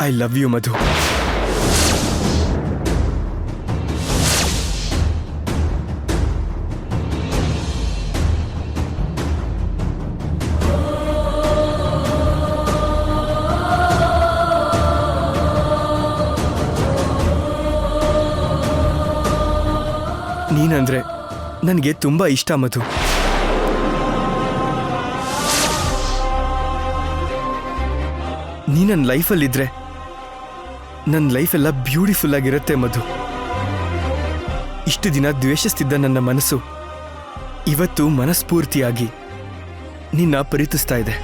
I love you Madhu. ನೀನಂದ್ರೆ ನನಗೆ ತುಂಬಾ ಇಷ್ಟ ಮಧು. ನೀ ನನ್ನ ಲೈಫಲ್ಲಿದ್ರೆ ನನ್ನ ಲೈಫೆಲ್ಲ ಬ್ಯೂಟಿಫುಲ್ ಆಗಿರುತ್ತೆ, ಮಧು. ಇಷ್ಟು ದಿನ ದ್ವೇಷಿಸ್ತಿದ್ದ ನನ್ನ ಮನಸ್ಸು ಇವತ್ತು ಮನಸ್ಫೂರ್ತಿಯಾಗಿ ನಿನ್ನ ಪ್ರೀತಿಸ್ತಾ ಇದೆ.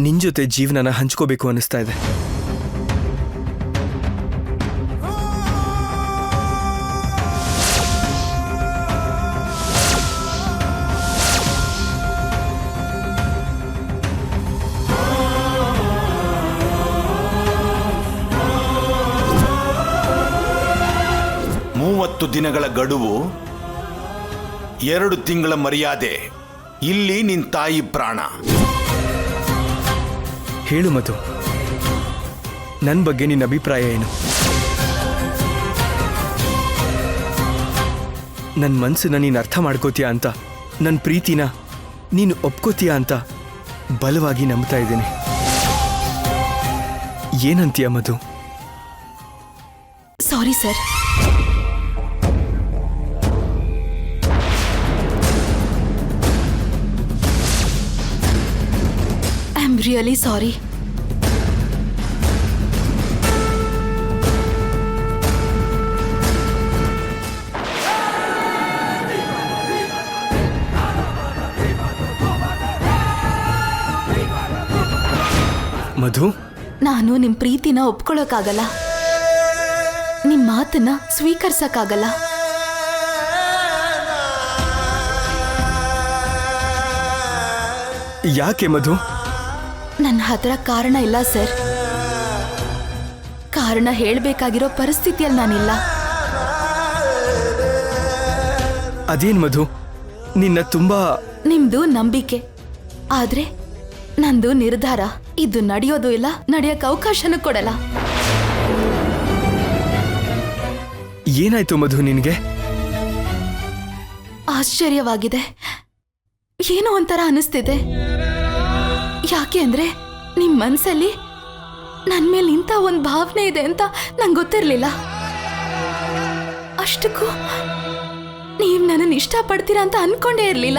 ನಿನ್ ಜೊತೆ ಜೀವನನ ಹಂಚ್ಕೋಬೇಕು ಅನಿಸ್ತಾ ಇದೆ. ಮೂವತ್ತು ದಿನಗಳ ಗಡುವು ಎರಡು ತಿಂಗಳ ಮರ್ಯಾದೆ ಇಲ್ಲಿ ನಿನ್ ತಾಯಿ ಪ್ರಾಣ. ಹೇಳು ಮಧು ನನ್ನ ಬಗ್ಗೆ ನಿನ್ನ ಅಭಿಪ್ರಾಯ ಏನು? ನನ್ನ ಮನಸ್ಸನ್ನ ನೀನು ಅರ್ಥ ಮಾಡ್ಕೋತೀಯ ಅಂತ ನನ್ನ ಪ್ರೀತಿನ ನೀನು ಒಪ್ಕೋತೀಯ ಅಂತ ಬಲವಾಗಿ ನಂಬ್ತಾ ಇದ್ದೀನಿ. ಏನಂತೀಯ Madhu? Sorry sir I'm really sorry Madhu? ನಾನು ನಿಮ್ ಪ್ರೀತಿನ ಒಪ್ಕೊಳ್ಳೋಕ್ಕಾಗಲ್ಲ ನಿಮ್ ಮಾತನ್ನ ಸ್ವೀಕರಿಸಕ್ಕಾಗಲ್ಲ. ಯಾಕೆ ಮಧು? ನನ್ನ ಹತ್ರ ಕಾರಣ ಇಲ್ಲ ಸರ್. ಕಾರಣ ಹೇಳಬೇಕಾಗಿರೋ ಪರಿಸ್ಥಿತಿಯಲ್ಲಿ ನಾನಿಲ್ಲ. ಅದೇನ್ ಮಧು? ನಿನ್ನ ತುಂಬಾ ನಿಮ್ದು ನಂಬಿಕೆ. ಆದ್ರೆ ನಂದು ನಿರ್ಧಾರ ಇದು ನಡೆಯೋದು ಇಲ್ಲ ನಡೆಯಕ್ಕೆ ಅವಕಾಶನೂ ಕೊಡಲ್ಲ. ಏನಾಯ್ತು ಮಧು ನಿನಗೆ? ಆಶ್ಚರ್ಯವಾಗಿದೆ. ಏನೋ ಒಂಥರ ಅನಿಸ್ತಿದೆ. ಯಾಕೆ ಅಂದ್ರೆ ನಿಮ್ ಮನ್ಸಲ್ಲಿ ನನ್ ಮೇಲೆ ಇಂಥ ಒಂದ್ ಭಾವನೆ ಇದೆ ಅಂತ ನಂಗೆ ಗೊತ್ತಿರ್ಲಿಲ್ಲ. ಅಷ್ಟಕ್ಕೂ ನೀವು ನನ್ನನ್ನು ಇಷ್ಟಪಡ್ತೀರಾ ಅಂತ ಅನ್ಕೊಂಡೇ ಇರ್ಲಿಲ್ಲ.